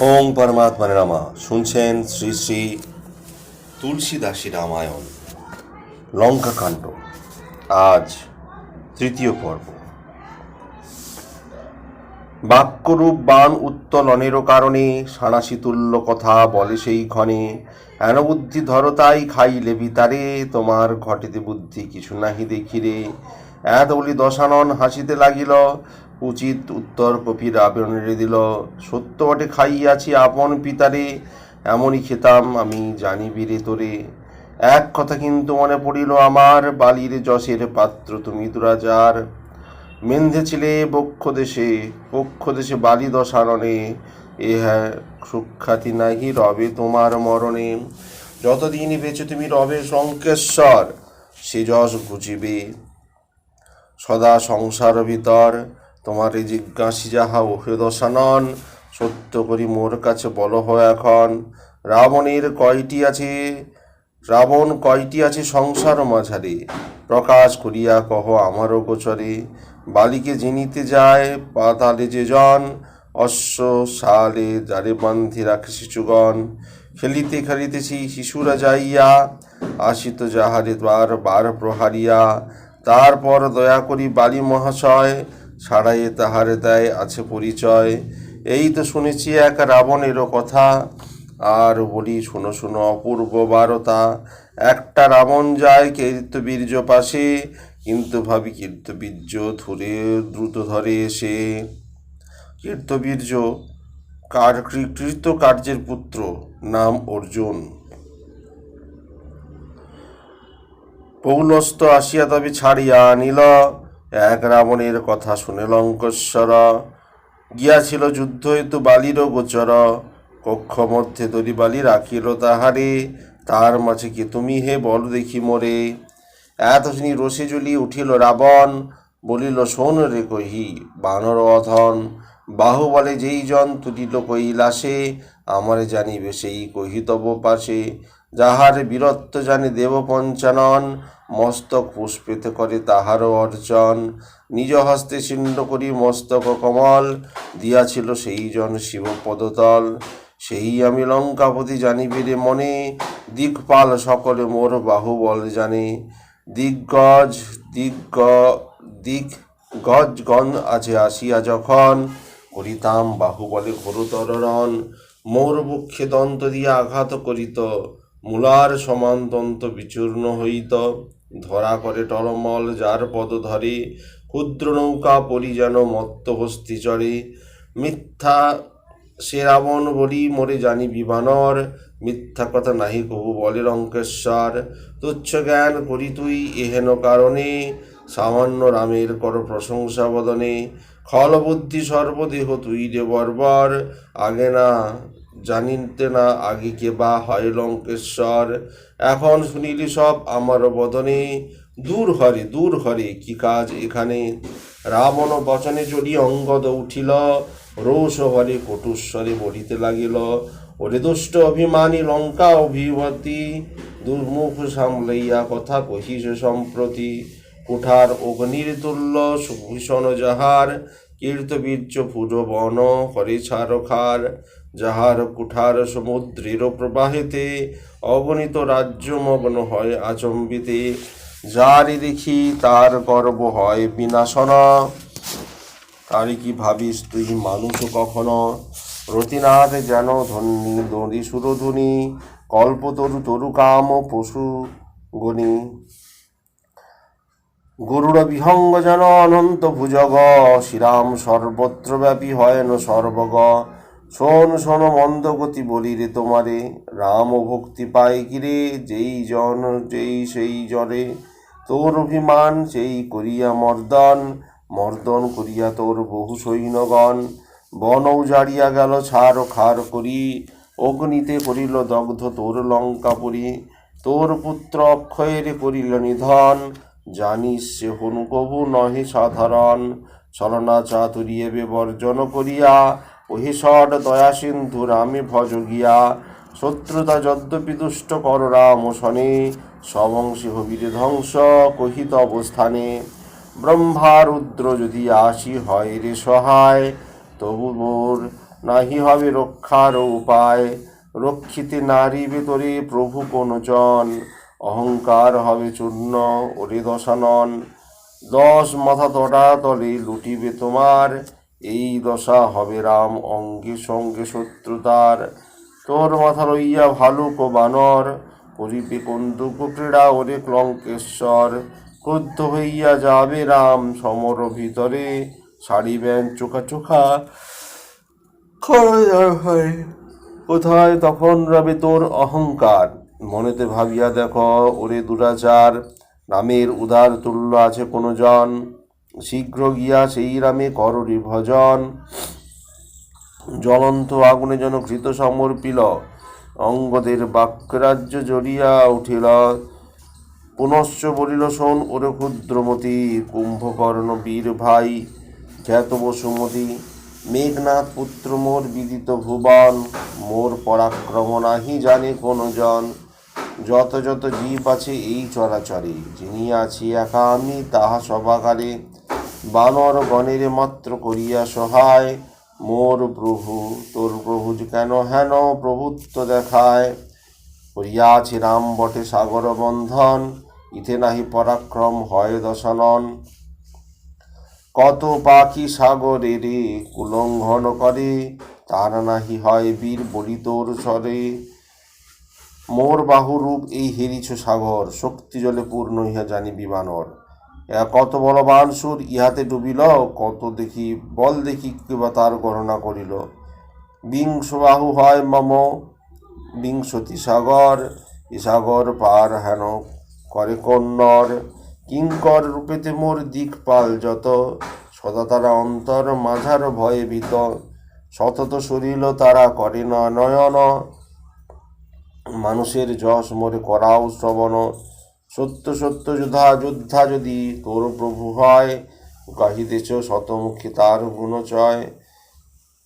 ওং পরমাত্মানে নামা। শুনছেন শ্রী শ্রী তুলসীদাসী রামায়ণ, লঙ্কাকাণ্ড। আজ তৃতীয় পর্ব। বাক্যরূপ বাণ উত্তোলনের কারণে সানাসিতুল্য কথা বলে সেই ক্ষণে, এন বুদ্ধি ধরো তাই খাইলে বিতারে, তোমার ঘটেতে বুদ্ধি কিছু নাহি দেখিরে। এত বলি দশানন হাসিতে লাগিল উচিত উত্তর কপি রাবণের দিল, সত্য বটে, খাইয়াছি আপন পিতারে, এমনই খেতাম আমি, জানি বীরে তোরে। এক কথা কিন্তু মনে পড়িল, আমার বালির যশের পাত্র তুমি দুরাজার। মেন্ধে ছিলে বক্ষ দেশে পক্ষ দেশে বালি দশারণে, এ হ্যাঁ সুখ্যাতি নাহি রবে তোমার মরণে। যতদিন বেঁচে তুমি রবে শঙ্কেশ্বর, সে যশ ঘুচিবে। সদা সংসার ভিতর তোমার এই জিজ্ঞাসি যাহা ওহে দশানন সত্য করি মোর কাছে বল হয় এখন। রাবণের কয়টি আছে? রাবণ কয়টি আছে সংসার মাঝারে? প্রকাশ করিয়া কহ, আমারও গোচরে। বালিকে জিনিতে যায়, পাতালে যে জন, অশ্ব সালে যারে বান্ধি রাখে শিশুগণ। খেলিতে খেলিতে সেই শিশুরা যাইয়া, আসিত যাহারে দ্বার বার প্রহারিয়া। তারপর দয়া করি বালি মহাশয় ছাড়াইয়ে তাহারে দেয়, আছে পরিচয়। এই তো শুনেছি এক রাবণেরও কথা। আর বলি, শুনো শুনো, অপূর্ব বারতা। একটা রাবণ যায় কীর্তবীর্য পাশে, কিন্তু ভাবি কীর্তবীর্য ধরে দ্রুত ধরে এসে। কীর্তবীর্য, কার কৃত কার্যের পুত্র? নাম অর্জুন। পৌলস্ত আসিয়া তবে ছাড়িয়া আনিল এক রাবণের কথা শুনে লঙ্কেশ্বর গিয়াছিল যুদ্ধ হেতু বালিরও গোচর। কক্ষ মধ্যে তরি বালি রাখিল তাহারে। তার মাঝে কি তুমি হে বল দেখি মোরে। এত শুনি রসে জ্বলি উঠিল রাবণ। বলিল, শোন রে কহি, বানর অধন বাহু বলে যেই জন তুলিল কৈলাসে আমারে জানিবে সেই কহিতব পাশে। যাহার বীরত্ব জানে দেব পঞ্চানন, মস্তক পুষ্পিত করে তাহারও অর্জন নিজ হস্তে ছিন্ন করি মস্তক কমল, দিয়াছিল সেই জন শিব পদতল। সেই আমি লঙ্কাপতি জানিবে রে মনে, দিকপাল সকলে মোর বাহুবল জানে। দিগ্গজ, দিগ্গ দিক গজ গণ আছে আসিয়া যখন, করিতাম বাহুবলে ঘোরতর রণ। মোর বক্ষে দন্ত দিয়া আঘাত করিত। মূলার সমান দন্ত বিচূর্ণ হইত। ধরা করে টলমল, যার পদ ধরে ক্ষুদ্র নৌকা পরি যেন মত্ত হস্তি চড়ে। মিথ্যা সে রাবণ বলি, মোরে জানি বিমানর। মিথ্যা কথা নাহি কবু বলে লঙ্কেশ্বর। তুচ্ছ জ্ঞান করি তুই এহেন কারণে। সামান্য রামের কর প্রশংসা বদনে। খল বুদ্ধি সর্বদেহ তুই রে বর্বর। আগে না জানিতে না আগে কে বা হয় লঙ্কেশ্বর। এখন শুনিলি সব আমার বদনে। দূর হরে দূর হরে, কি কাজ এখানে? রাবণ বচনে চড়ি অঙ্গদ উঠিল, রোষ হরে কটুস্বরে বলিতে লাগিল, ওরে দুষ্ট অভিমানী লঙ্কা অভিবতী, দুর্মুখ সামলাইয়া কথা কহিস সম্প্রতি। কুঠার অগ্নির তুল্য সুভূষণ যাহার, কীর্তবীর্য পুর বন হরে ছারখার। যাহার কুঠার সমুদ্রের প্রবাহেতে অগণিত রাজ্য মগ্ন হয় আচম্বিতে যারি দেখি তার গর্ব হয় বিনাশন। তারি কি ভাবিস তুই মানুষ কখনো? রতিনাথ যেন ধন্যী দড়ি সুরধুনি কল্পতরু তরু কাম পশু গণি গরুড় বিহঙ্গ যেন অনন্ত ভুজগ, শ্রীরাম সর্বত্র ব্যাপী হয় ন সর্বগ। শোন শোন মন্দগতি বলি রে তোমারে। রাম ভক্তি পায় কিরে যেই জন, যেই সেই জরে। তোর অভিমান, সেই করিয়া মর্দন। মর্দন করিয়া তোর বহু সৈন্যগণ। বন উজাড়িয়া গেল, ছাড় খার করি। অগ্নিতে করিল দগ্ধ তোর লঙ্কা লঙ্কাপুরী তোর পুত্র অক্ষয়ের করিল নিধন। জানিস সে হনু কবু নহে সাধারণ। ছলনা চাতুরিয়ে বিবর্জন করিয়া ওহিষড দয়া সিন্ধু রামে ভজ গিয়া। শত্রুতা যদ্যপি দুষ্ট কর রাম শনে, সবংশী হবিরে ধ্বংস কহিত অবস্থানে। ব্রহ্মা রুদ্র যদি আসি হয় রে সহায়, তবু মোর নাহি হবে রক্ষার উপায়। রক্ষিতে নারী ভেতরে প্রভু কোন জন অহংকার হবে চূর্ণ ওরে দশানন। দশ মাথা তটা তলে লুটিবে তোমার এই দশা হবে রাম অঙ্গে সঙ্গে শত্রুতার। তোর মাথা লইয়া ভালুক ও বানর, করিবে কন্দুক ক্রীড়া ওরে ক্লঙ্কেশ্বর ক্রুদ্ধ হইয়া যাবে রাম সমর ভিতরে, সারিবেন চোখা চোখা। হয় কোথায় তখন রবে তোর অহংকার? মনেতে ভাবিয়া দেখো, ওরে দুরাচার, রামের উদার তুল্য আছে কোনো জন শীঘ্র গিয়া সেই রামে কররি ভজন জ্বলন্ত আগুনে যেন ঘৃত সমর্পিল। অঙ্গদের বাক্যরাজ্য জড়িয়া উঠিল। পুনশ্চ বলিল, শোন ওরে ক্ষুদ্রমতি, কুম্ভকর্ণ বীর ভাই, খ্যাত বসুমতী, মেঘনাথ পুত্র মোর বিদিত ভুবন, মোর পরাক্রম নাহি জানে কোন জন যত যত জীব আছে এই চরাচরে, যিনি আছি একা আমি, তাহা সভাকারে বানর গণের মাত্র করিয়া সহায়, মোর প্রভু, তোর প্রভু কেন হেন প্রভুত্ব দেখায়? করিয়াছে রাম বটে সাগর বন্ধন, ইথে নাহি পরাক্রম হয় দশানন। কত পাখি সাগরে রে কুলঙ্ঘন করে, তার নাহি হয় বীর বলি তোর স্বরে। মোর বাহুরূপ এই হেরিছ সাগর, শক্তি জলে পূর্ণ ইহা জানি বিমানর কত বলবান সুর, ইহাতে ডুবিল, কত দেখি বল দেখি কিবা তার গণনা করিল। বিংশ বাহু হয় মম, বিংশতি সাগর ইসাগর পার হেন করে কন্নর কিঙ্কর রূপেতে মোর দিকপাল যত, সদা তারা অন্তর মাঝার ভয়ে ভীত। সতত শরীর তারা করে না নয়ন, মানুষের যশ মোরে করাও শ্রবণ। সত্য সত্য যোধা যোদ্ধা যদি তোর প্রভু হয়, গাহিতেছ শতমুখী তার গুণচয়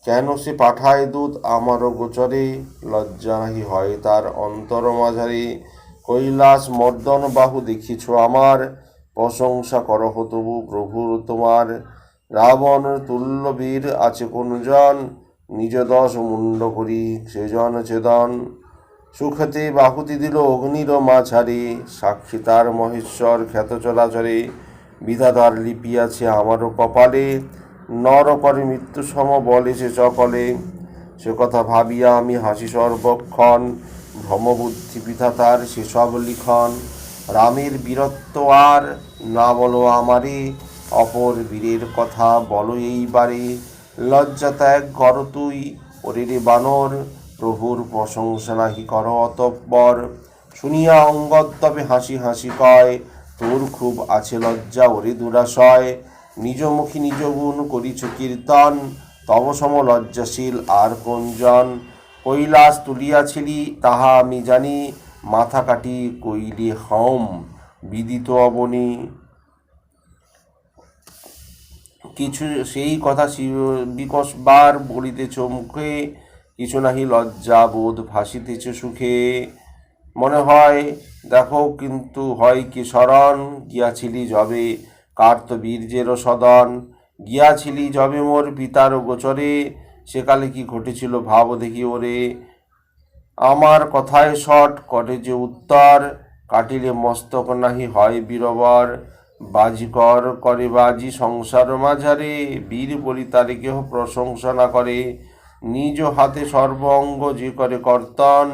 কেন সে পাঠায় দূত আমারও গোচরে? লজ্জা নাহি হয় তার অন্তর মাঝারে। কৈলাস মর্দন বাহু দেখিছ আমার, প্রশংসা করহ তবু প্রভুর তোমার। রাবণ তুল্য বীর আছে কোনজন? নিজ দশ মুন্ড করি সেজন ছেদন। সুখতে বাহুতি দিল অগ্নির মাঝারে, সাক্ষী তার মহেশ্বর খ্যাত চলাচরে বিধাতার লিপি আছে আমারও কপালে, নর করে মৃত্যু সম বলে সে চকলে। সে কথা ভাবিয়া আমি হাসি সর্বক্ষণ, ভ্রমবুদ্ধি বিধাতার সেসব লিখন। রামের বীরত্ব আর না বলো আমারে, অপর বীরের কথা বলো এইবারে। লজ্জা ত্যাগ কর তুই, ওরে বানর প্রভুর প্রশংসা নাহি কর অতঃপর। শুনিয়া অঙ্গদ তবে হাসি হাসি কয়, তোর খুব আছে লজ্জা ওরে দুরাশয়। নিজ মুখী নিজ গুণ করিছ কীর্তন। তব সম লজ্জাশীল আর কোনজন? কৈলাস তুলিয়াছিলি, তাহা আমি জানি। মাথা কাটি কইলে, হম, বিদিত অবনী। কিছু সেই কথা বিকশবার বলিতেছ মুখে। কিছু নাহি লজ্জা বোধ ভাসিতেছে সুখে। মনে হয়, দেখো কিন্তু হয় কি স্মরণ? গিয়াছিলি যবে কার্ত বীর্যের সদন? গিয়াছিলি যবে মোর পিতার গোচরে? সেকালে কি ঘটেছিল ভাব দেখি ওরে। আমার কথায় শট কটে যে উত্তর, কাটিলে মস্তক নাহি হয় বীরবর। বাজিকর করে বাজি সংসার মাঝারে, বীর বলি তারে কেহ প্রশংসা না করে। নিজ হাতে সর্বঙ্গ যে করে কর্তন,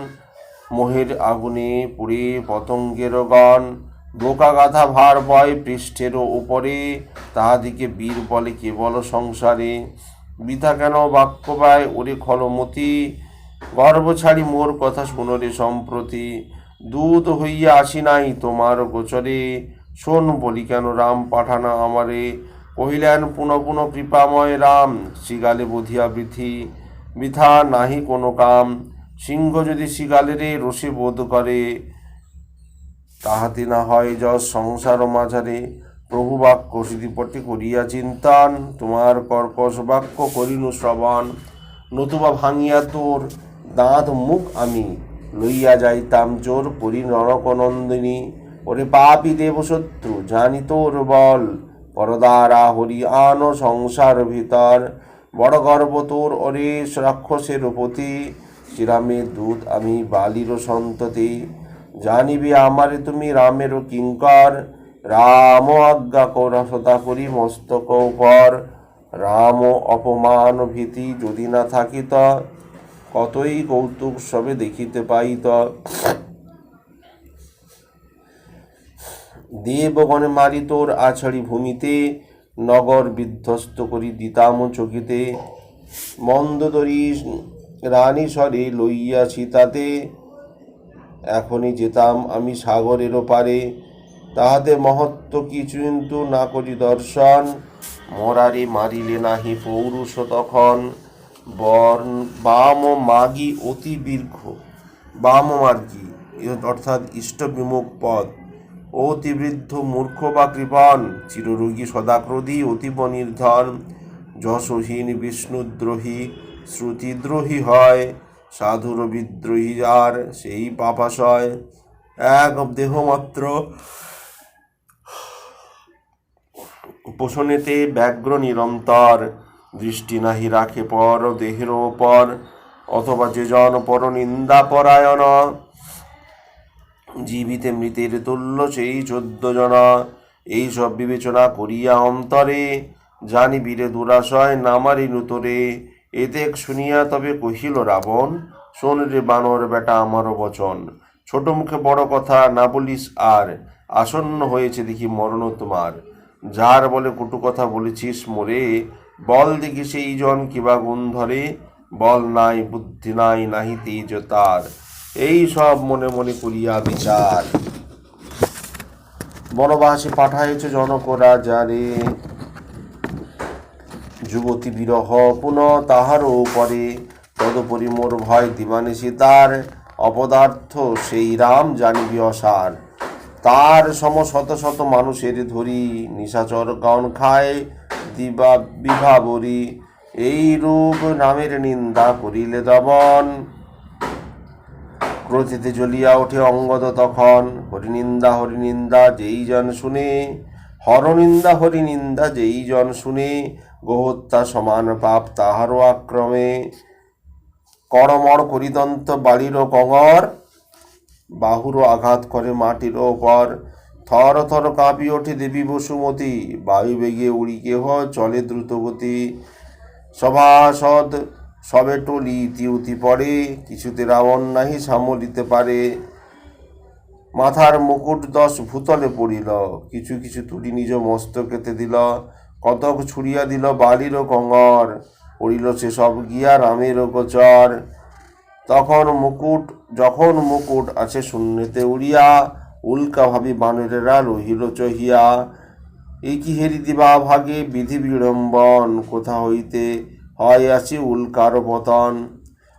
মোহের আগুনে পুড়ে পতঙ্গের গণ। বোকা গাধা ভার বয় পৃষ্ঠের উপরে, তাহাদিকে বীর বলে কেবল সংসারে। বৃথা কেন বাক্য পায় ওরে খলমতি? গর্ব ছাড়ি মোর কথা শুনরে সম্প্রতি। দূত হইয়া আসি নাই তোমার গোচরে। শোন বলি কেন রাম পাঠানা আমারে? কহিলেন, পুনঃ পুনঃ কৃপাময় রাম শিগালে বধিয়া বৃথি। বৃথা নাহি কোনো কাম। সিংহ যদি শিগালেরে রসে বোধ করে, তাহাতে না হয় যশ সংসার মাঝারে। প্রভু বাক্য সিদ্ধিপটে করিয়া চিন্তান, তোমার কর্কশ বাক্য করিনু শ্রবণ। নতুবা ভাঙিয়া তোর দাঁত মুখ আমি লইয়া যাইতাম চোর পরি নরকনন্দিনী ওরে পাপি দেবশত্রু, জানি তোর বল। পরদারা হরি আন সংসার ভিতর। বড় গর্ব তোর অরেশ রাক্ষসের পতি শ্রীরামের দূত আমি বালিরও সন্ততি। জানিবি আমারে তুমি রামেরও কিঙ্কর। রাম আজ্ঞা কর, সদা করি মস্তক উপর রাম অপমান ভীতি যদি না থাকিত, কতই কৌতুক সবে দেখিতে পাইত। দেবগণে মারি তোর আছাড়ি ভূমিতে নগর বিধ্বস্ত করি দিতাম চকিতে। মন্দদরি রানী স্বরে লইয়াছি তাতে। এখনই যেতাম আমি সাগরেরও পারে তাহাতে মহত্ব কিছু কিন্তু না করি দর্শন। মরারে মারিলে নাহি পৌরুষ তখন। বর্ণ বাম মাগি অতি দীর্ঘ। বাম মার্গী অর্থাৎ ইষ্টবিমুখ পদ। অতিবৃদ্ধ মূর্খ বা কৃপণ, চিররোগী সদাক্রোধী, অতীব নির্ধন যশহীন বিষ্ণুদ্রোহী, শ্রুতিদ্রোহী হয়, সাধুর বিদ্রোহী যার সেই পাপাশয়। এক দেহমাত্র পোষণেতে ব্যগ্র নিরন্তর, দৃষ্টি নাহি রাখে পর দেহের ওপর, অথবা যে জন পর নিন্দা পরায়ণ জীবিতে মৃতের তুল্য সেই চোদ্দ জনা। এই সব বিবেচনা করিয়া অন্তরে জানি বীরে দুরাশয় নামারি নূতরে। এতেক শুনিয়া তবে কহিল রাবণ, শোন রে বানর বেটা আমারও বচন। ছোট মুখে বড় কথা না বলিস আর, আসন্ন হয়েছে দেখি মরণ তোমার। যার বলে কটু কথা বলেছিস মোরে, বল দেখি সেই জন কিবা গুণ ধরে। বল নাই, বুদ্ধি নাই নাহি তেজ তার। এই সব মনে মনে করিয়া বিচার। বনবাসে পাঠাইছে জনকরা যারে যুবতী বিরহ পুনঃ তাহারও পরে তদুপরি মোর ভয় দিবানে সীতার অপদার্থ সেই রাম জানিবি অসার। তার সম শত শত মানুষের ধরি নিশাচর গণ খায় দিবা বিভাবরী এই রূপ নামের নিন্দা করিলে দমন। ক্রোধেতে জ্বলিয়া ওঠে অঙ্গদ তখন। হরিনিন্দা হরিনিন্দা, যেই জন শুনে। হরনিন্দা, হরিনিন্দা, যেই জন শুনে। গোহত্যা সমান পাপ তাহারও আক্রমে। করমর করিদন্ত বাড়িরও কঙর। বাহুরও আঘাত করে মাটির ওপর থর থর কাঁপি ওঠে দেবী বসুমতী। বায়ু বেগে উড়ি কেহ চলে দ্রুতগতি। সভাসদ সবে টলি ইতিউতি পড়ে, কিছুতে রাবণ নাহি সামলিতে পারে। মাথার মুকুট দশ ভূতলে পড়িল, কিছু কিছু তুলি নিজ মস্তকেতে দিল, কতক ছুড়িয়া দিল বালিরও কঙ্গর, পড়িল সে সব গিয়া রামেরও গোচর। তখন মুকুট, যখন মুকুট আছে শূন্যতে উড়িয়া, উল্কা ভাবি বানরেরা রহিল চহিয়া এই কি হেরি দিবা ভাগে বিধি বিড়ম্বন, কোথা হইতে হয় আছে উল্কার পতন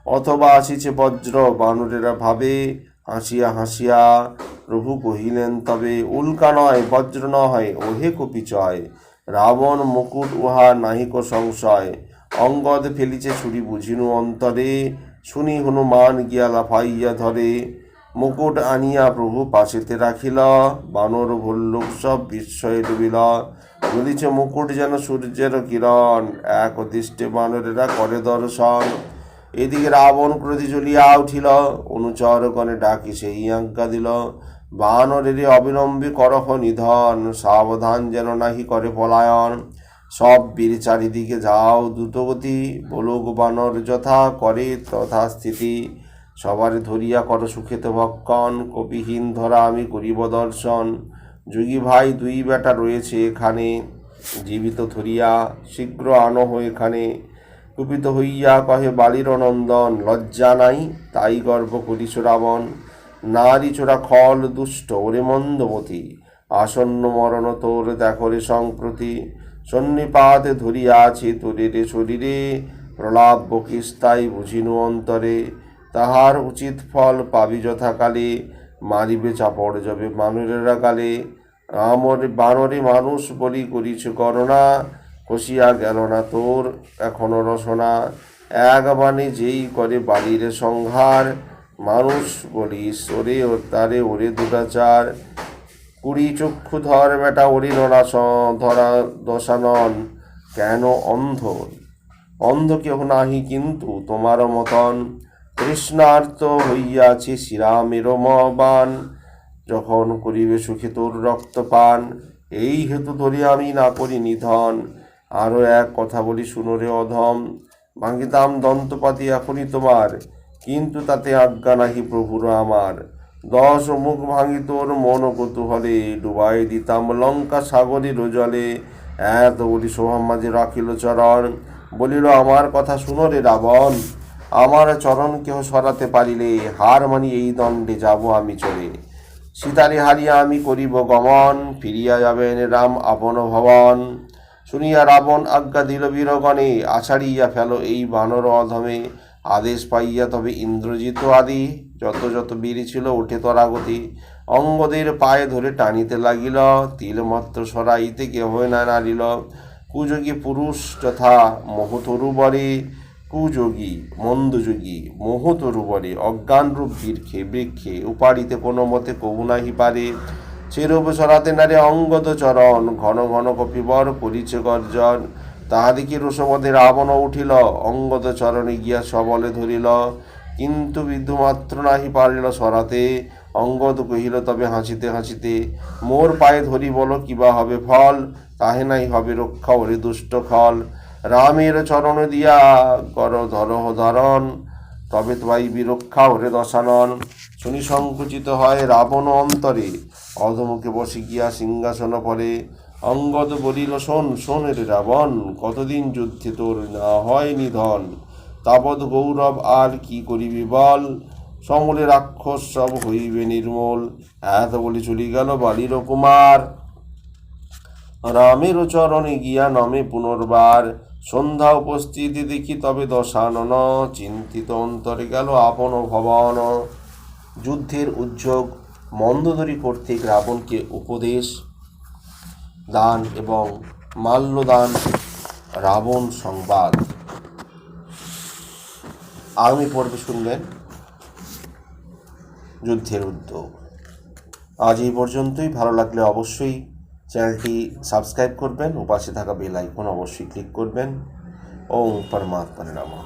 অথবা আসিছে বজ্র বানরেরা ভাবে, হাসিয়া হাসিয়া, প্রভু কহিলেন তবে উল্কা নয়, বজ্র নয়, ওহে কপিচয় রাবণ মুকুট উহা নাহিক সংশয়, অঙ্গদ ফেলিছে ছুরি বুঝিনু অন্তরে, শুনি হনুমান গিয়া লাফাইয়া ধরে মুকুট আনিয়া প্রভু পাশেতে রাখিল, বানর ভল্লুক সব বিস্ময়ে ডুবিল। জ্বলিছে মুকুট যেন সূর্যের কিরণ, এক দৃষ্টে বানরেরা করে দর্শন। এদিকে রাবণ ক্রোধে জ্বলিয়া উঠিল অনুচর গণে ডাকি সেই আজ্ঞা দিল। বানরের অবিলম্বে করহ নিধন, সাবধান যেন নাহি করে পলায়ন। সব বীর চারিদিকে যাও দ্রুতগতি, বলুক বানর যথা করে তথা স্থিতি সবার ধরিয়া কর সুখেতে ভক্ষণ, কপিহীন ধরা আমি করিব দর্শন। যোগী ভাই, দুই বেটা রয়েছে এখানে, জীবিত ধরিয়া শীঘ্র আনো এখানে। কুপিত হইয়া কহে বালির নন্দন, লজ্জা নাই, তাই গর্ব করিস রাবণ নারী চোরা খল দুষ্ট, ওরে মন্দমতি, আসন্ন মরণ তোর দেখো রে সংপ্রতি সন্নিপাতে ধরিয়া আছে তোরে রে শরীরে, প্রলাপ বকিস তাই বুঝিনু অন্তরে। তাহার উচিত ফল পাবি যথাকালে মারিবে চাপড় যাবে মানুষেরা কালে। আমর বানরে মানুষ বলি করিছ করোনা কষিয়া গেল না তোর এখনও রসনা। এক বাণী যেই করে বাড়ির সংহার, মানুষ বলিস ওরে তারে ওরে দুটাচার কুড়ি চক্ষু ধর বেটা ওরে নড়া ধরা দশানন কেন অন্ধ? অন্ধ কেহ নাহি কিন্তু তোমার মতন। তৃষ্ণার্ত হইয়াছে শ্রীরামের মবান যখন করিবে সুখে তোর রক্তপান, এই হেতু ধরে আমি না করি নিধন। আরও এক কথা বলি শুনোরে অধম, ভাঙিতাম দন্তপাতি এখনই তোমার, কিন্তু তাতে আজ্ঞা নাহি প্রভুর আমার। দশ মুখ ভাঙি তোর মন কৌতূহলে, ডুবাই দিতাম লঙ্কা সাগরের জলে এত বলি সোহাম মাঝে রাখিল চরণ, বলিল, আমার কথা শুনো রে রাবণ। আমার চরণ কেহ সরাতে পারিলে, হার মানি এই দণ্ডে যাব আমি চলে। সীতারে হারিয়া আমি করিব গমন, ফিরিয়া যাবেন রাম আপন ভবন। শুনিয়া রাবণ আজ্ঞা দিল, বীরগণে, আছাড়িয়া ফেলো এই বানর অধমে। আদেশ পাইয়া তবে ইন্দ্রজিত আদি, যত যত বীর ছিল ওঠে তরাগতি। অঙ্গদের পায়ে ধরে টানিতে লাগিল তিলমাত্র সরাইতে কেহ না নারিল। কুযোগী পুরুষ যথা মহতরু বরে। কুযোগী, মন্দযোগী মোহতরু বরে অজ্ঞানরূপ বৃক্ষে বৃক্ষে উপাড়িতে কোনো মতে কবু নাহি পারে। সেরূপ সরাতে নারে অঙ্গদ চরণ, ঘন ঘন কপিবর করিছে গর্জন। তাহাদিকে রসমদে রাবণ উঠিল, অঙ্গদ চরণে গিয়া সবলে ধরিল। কিন্তু বিন্দুমাত্র নাহি পারিল সরাতে। অঙ্গদ কহিল, তবে হাসিতে হাসিতে মোর পায়ে ধরি বলো কিবা হবে ফল? তাহে নাই হবে রক্ষা, ওরে দুষ্ট খল। রামের চরণ দিয়া কর ধরহ ধারণ, তবে তোমাই বিরক্ষা ওরে দশানন। শুনি সংকুচিত হয় রাবণ অন্তরে। অধমুখে বসে গিয়া সিংহাসন পরে। অঙ্গদ বলিল, শোন শোন রে রাবণ, কতদিন যুদ্ধে তোর না হয় নিধন? তাবৎ গৌরব আর কি করিবি বল? সমলে রাক্ষস সব হইবে নির্মল। এত বলি চলি গেল বালির কুমার। রামের চরণে গিয়া নমে পুনর্বার। সন্ধ্যা উপস্থিতি দেখি তবে দশানন, চিন্তিত অন্তরে গেল আপন ভবন যুদ্ধের উদ্যোগ মন্দদরি কর্তৃক রাবণকে উপদেশ, দান এবং মাল্যদান, রাবণ সংবাদ। আগামী পর্বে শুনবেন যুদ্ধের উদ্যোগ। আজ এই পর্যন্তই। ভালো লাগলে অবশ্যই চ্যানেলটি সাবস্ক্রাইব করবেন ও পাশে থাকা বেল আইকন অবশ্যই ক্লিক করবেন ওম পরমাত্মা নমঃ